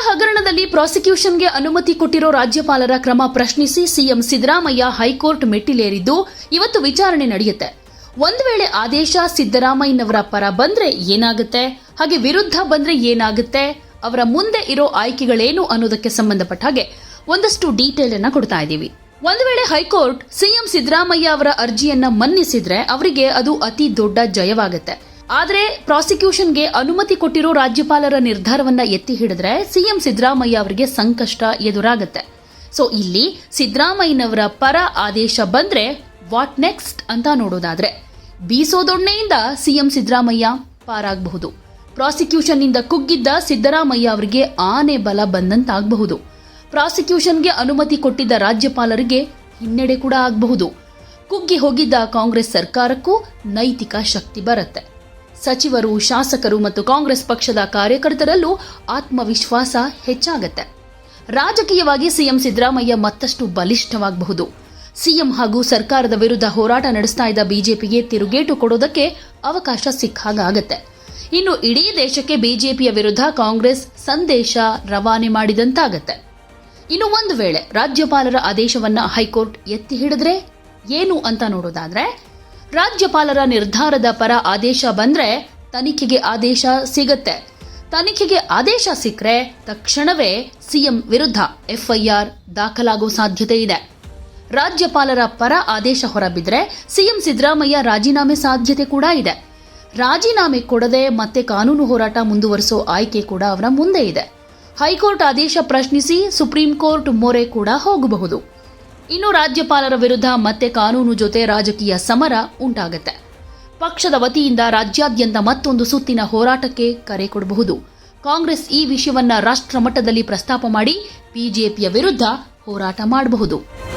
ಹಗರಣದಲ್ಲಿ ಪ್ರಾಸಿಕ್ಯೂಷನ್ಗೆ ಅನುಮತಿ ಕೊಟ್ಟಿರೋ ರಾಜ್ಯಪಾಲರ ಕ್ರಮ ಪ್ರಶ್ನಿಸಿ ಸಿಎಂ ಸಿದ್ದರಾಮಯ್ಯ ಹೈಕೋರ್ಟ್ ಮೆಟ್ಟಿಲೇರಿದ್ದು ಇವತ್ತು ವಿಚಾರಣೆ ನಡೆಯುತ್ತೆ. ಒಂದು ವೇಳೆ ಆದೇಶ ಸಿದ್ದರಾಮಯ್ಯನವರ ಪರ ಬಂದ್ರೆ ಏನಾಗುತ್ತೆ? ಹಾಗೆ ವಿರುದ್ಧ ಬಂದ್ರೆ ಏನಾಗುತ್ತೆ? ಅವರ ಮುಂದೆ ಇರೋ ಆಯ್ಕೆಗಳೇನು ಅನ್ನೋದಕ್ಕೆ ಸಂಬಂಧಪಟ್ಟ ಹಾಗೆ ಒಂದಷ್ಟು ಡೀಟೇಲ್ ಅನ್ನ ಕೊಡ್ತಾ ಇದ್ದೀವಿ. ಒಂದು ವೇಳೆ ಹೈಕೋರ್ಟ್ ಸಿಎಂ ಸಿದ್ದರಾಮಯ್ಯ ಅವರ ಅರ್ಜಿಯನ್ನ ಮನ್ನಿಸಿದ್ರೆ ಅವರಿಗೆ ಅದು ಅತಿ ದೊಡ್ಡ ಜಯವಾಗುತ್ತೆ. ಆದ್ರೆ ಪ್ರಾಸಿಕ್ಯೂಷನ್ಗೆ ಅನುಮತಿ ಕೊಟ್ಟಿರೋ ರಾಜ್ಯಪಾಲರ ನಿರ್ಧಾರವನ್ನ ಎತ್ತಿ ಹಿಡಿದ್ರೆ ಸಿಎಂ ಸಿದ್ದರಾಮಯ್ಯ ಅವರಿಗೆ ಸಂಕಷ್ಟ ಎದುರಾಗುತ್ತೆ. ಸೊ ಇಲ್ಲಿ ಸಿದ್ದರಾಮಯ್ಯನವರ ಪರ ಆದೇಶ ಬಂದ್ರೆ ವಾಟ್ ನೆಕ್ಸ್ಟ್ ಅಂತ ನೋಡೋದಾದ್ರೆ, ಬೀಸೋದೊಣ್ಣೆಯಿಂದ ಸಿಎಂ ಸಿದ್ದರಾಮಯ್ಯ ಪಾರಾಗಬಹುದು. ಪ್ರಾಸಿಕ್ಯೂಷನ್ನಿಂದ ಕುಗ್ಗಿದ್ದ ಸಿದ್ದರಾಮಯ್ಯ ಅವರಿಗೆ ಆನೆ ಬಲ ಬಂದಂತಾಗಬಹುದು. ಪ್ರಾಸಿಕ್ಯೂಷನ್ಗೆ ಅನುಮತಿ ಕೊಟ್ಟಿದ್ದ ರಾಜ್ಯಪಾಲರಿಗೆ ಹಿನ್ನಡೆ ಕೂಡ ಆಗಬಹುದು. ಕುಗ್ಗಿ ಹೋಗಿದ್ದ ಕಾಂಗ್ರೆಸ್ ಸರ್ಕಾರಕ್ಕೂ ನೈತಿಕ ಶಕ್ತಿ ಬರುತ್ತೆ. ಸಚಿವರು, ಶಾಸಕರು ಮತ್ತು ಕಾಂಗ್ರೆಸ್ ಪಕ್ಷದ ಕಾರ್ಯಕರ್ತರಲ್ಲೂ ಆತ್ಮವಿಶ್ವಾಸ ಹೆಚ್ಚಾಗತ್ತೆ. ರಾಜಕೀಯವಾಗಿ ಸಿಎಂ ಸಿದ್ದರಾಮಯ್ಯ ಮತ್ತಷ್ಟು ಬಲಿಷ್ಠವಾಗಬಹುದು. ಸಿಎಂ ಹಾಗೂ ಸರ್ಕಾರದ ವಿರುದ್ಧ ಹೋರಾಟ ನಡೆಸ್ತಾ ಇದ್ದ ಬಿಜೆಪಿಗೆ ತಿರುಗೇಟು ಕೊಡೋದಕ್ಕೆ ಅವಕಾಶ ಸಿಕ್ಕಾಗತ್ತೆ. ಇನ್ನು ಇಡೀ ದೇಶಕ್ಕೆ ಬಿಜೆಪಿಯ ವಿರುದ್ಧ ಕಾಂಗ್ರೆಸ್ ಸಂದೇಶ ರವಾನೆ ಮಾಡಿದಂತಾಗತ್ತೆ. ಇನ್ನು ಒಂದು ವೇಳೆ ರಾಜ್ಯಪಾಲರ ಆದೇಶವನ್ನ ಹೈಕೋರ್ಟ್ ಎತ್ತಿ ಹಿಡಿದ್ರೆ ಏನು ಅಂತ ನೋಡೋದಾದ್ರೆ ರಾಜ್ಯಪಾಲರ ನಿರ್ಧಾರದ ಪರ ಆದೇಶ ಬಂದ್ರೆ ತನಿಖೆಗೆ ಆದೇಶ ಸಿಗತ್ತೆ. ತನಿಖೆಗೆ ಆದೇಶ ಸಿಕ್ಕರೆ ತಕ್ಷಣವೇ ಸಿಎಂ ವಿರುದ್ಧ ಎಫ್ಐಆರ್ ದಾಖಲಾಗೋ ಸಾಧ್ಯತೆ ಇದೆ. ರಾಜ್ಯಪಾಲರ ಪರ ಆದೇಶ ಹೊರಬಿದ್ರೆ ಸಿಎಂ ಸಿದ್ದರಾಮಯ್ಯ ರಾಜೀನಾಮೆ ಸಾಧ್ಯತೆ ಕೂಡ ಇದೆ. ರಾಜೀನಾಮೆ ಕೊಡದೆ ಮತ್ತೆ ಕಾನೂನು ಹೋರಾಟ ಮುಂದುವರಿಸೋ ಆಯ್ಕೆ ಕೂಡ ಅವರ ಮುಂದೆ ಇದೆ. ಹೈಕೋರ್ಟ್ ಆದೇಶ ಪ್ರಶ್ನಿಸಿ ಸುಪ್ರೀಂ ಕೋರ್ಟ್ ಮೊರೆ ಕೂಡ ಹೋಗಬಹುದು. ಇನ್ನು ರಾಜ್ಯಪಾಲರ ವಿರುದ್ಧ ಮತ್ತೆ ಕಾನೂನು ಜೊತೆ ರಾಜಕೀಯ ಸಮರ ಉಂಟಾಗತ್ತೆ. ಪಕ್ಷದ ವತಿಯಿಂದ ರಾಜ್ಯಾದ್ಯಂತ ಮತ್ತೊಂದು ಸುತ್ತಿನ ಹೋರಾಟಕ್ಕೆ ಕರೆ ಕೊಡಬಹುದು. ಕಾಂಗ್ರೆಸ್ ಈ ವಿಷಯವನ್ನ ರಾಷ್ಟ್ರ ಮಟ್ಟದಲ್ಲಿ ಪ್ರಸ್ತಾಪ ಮಾಡಿ ಬಿಜೆಪಿಯ ವಿರುದ್ಧ ಹೋರಾಟ ಮಾಡಬಹುದು.